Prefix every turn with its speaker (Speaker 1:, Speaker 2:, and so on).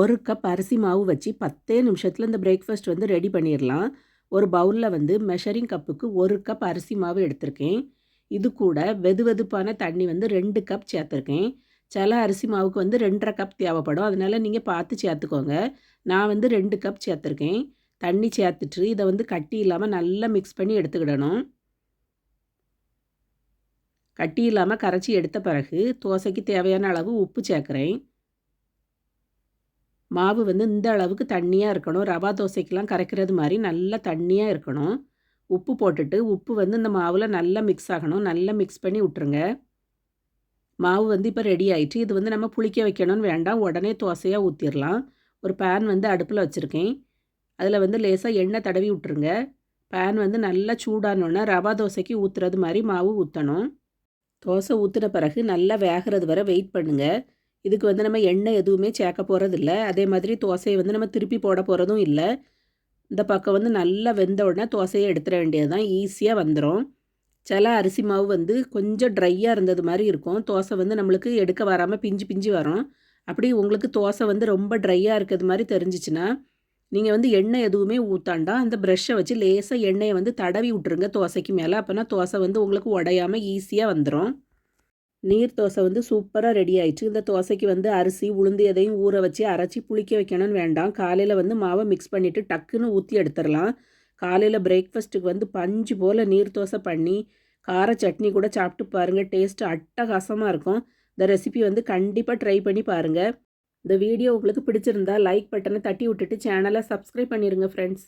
Speaker 1: ஒரு கப் அரிசி மாவு வச்சு பத்தே நிமிஷத்தில் இந்த பிரேக்ஃபாஸ்ட் வந்து ரெடி பண்ணிடலாம் ஒரு பவுலில் வந்து மெஷரிங் கப்புக்கு ஒரு கப் அரிசி மாவு எடுத்திருக்கேன். இது கூட வெது வெதுப்பான தண்ணி வந்து ரெண்டு கப் சேர்த்துருக்கேன். சில அரிசி மாவுக்கு வந்து ரெண்டரை கப் தேவைப்படும். அதனால் நீங்கள் பார்த்து சேர்த்துக்கோங்க. நான் வந்து ரெண்டு கப் சேர்த்துருக்கேன். தண்ணி சேர்த்துட்டு இதை வந்து கட்டி இல்லாமல் நல்லா மிக்ஸ் பண்ணி எடுத்துக்கிடணும். கட்டி இல்லாமல் கரைச்சி எடுத்த பிறகு தோசைக்கு தேவையான அளவு உப்பு சேர்க்குறேன். மாவு வந்து இந்த அளவுக்கு தண்ணியாக இருக்கணும். ரவா தோசைக்கெலாம் கரைக்கிறது மாதிரி நல்லா தண்ணியாக இருக்கணும். உப்பு போட்டுட்டு உப்பு வந்து இந்த மாவில் நல்லா மிக்ஸ் ஆகணும். நல்லா மிக்ஸ் பண்ணி விட்ருங்க மாவு வந்து இப்போ ரெடி ஆயிடுச்சு இது வந்து நம்ம புளிக்க வைக்கணும்னு வேண்டாம். உடனே தோசையாக ஊற்றிடலாம் ஒரு பேன் வந்து அடுப்பில் வச்சுருக்கேன். அதில் வந்து லேசாக எண்ணெய் தடவி விட்ருங்க பேன் வந்து நல்லா சூடானோன்னே ரவா தோசைக்கு ஊற்றுறது மாதிரி மாவு ஊற்றணும் தோசை ஊற்றின பிறகு நல்லா வேகிறது வரை வெயிட் பண்ணுங்கள் இதுக்கு வந்து நம்ம எண்ணெய் எதுவுமே சேர்க்க போகிறது இல்லை அதே மாதிரி தோசையை வந்து நம்ம திருப்பி போட போகிறதும் இல்லை. இந்த பக்கம் வந்து நல்லா வெந்த உடனே தோசையை எடுத்துட வேண்டியது தான் ஈஸியாக வந்துடும் சில அரிசி மாவு வந்து கொஞ்சம் ட்ரையாக இருந்தது மாதிரி இருக்கும். தோசை வந்து நம்மளுக்கு எடுக்க வராமல் பிஞ்சு பிஞ்சு வரும். அப்படி உங்களுக்கு தோசை வந்து ரொம்ப ட்ரையாக இருக்கிறது மாதிரி தெரிஞ்சிச்சுன்னா நீங்கள் வந்து எண்ணெய் எதுவுமே ஊற்றாண்டா அந்த ப்ரெஷ்ஷை வச்சு லேசாக எண்ணெயை வந்து தடவி விட்ருங்க தோசைக்கு மேலே. அப்போனா தோசை வந்து உங்களுக்கு உடையாமல் ஈஸியாக வந்துடும் நீர் தோசை வந்து சூப்பராக ரெடி ஆயிடுச்சு. இந்த தோசைக்கு வந்து அரிசி உளுந்து எதையும் ஊற வச்சு அரைச்சி புளிக்க வைக்கணும்னு வேண்டாம். காலையில் வந்து மாவை மிக்ஸ் பண்ணிவிட்டு டக்குன்னு ஊற்றி எடுத்துடலாம். காலையில் பிரேக்ஃபாஸ்ட்டுக்கு வந்து பஞ்சு போல் நீர் தோசை பண்ணி கார சட்னி கூட சாப்பிட்டு பாருங்கள் டேஸ்ட்டு அட்டகாசமாக இருக்கும். இந்த ரெசிபி வந்து கண்டிப்பாக ட்ரை பண்ணி பாருங்கள் இந்த வீடியோ உங்களுக்கு பிடிச்சிருந்தா லைக் பட்டனை தட்டி விட்டுட்டு சேனலை சப்ஸ்கிரைப் பண்ணிடுங்க ஃப்ரெண்ட்ஸ்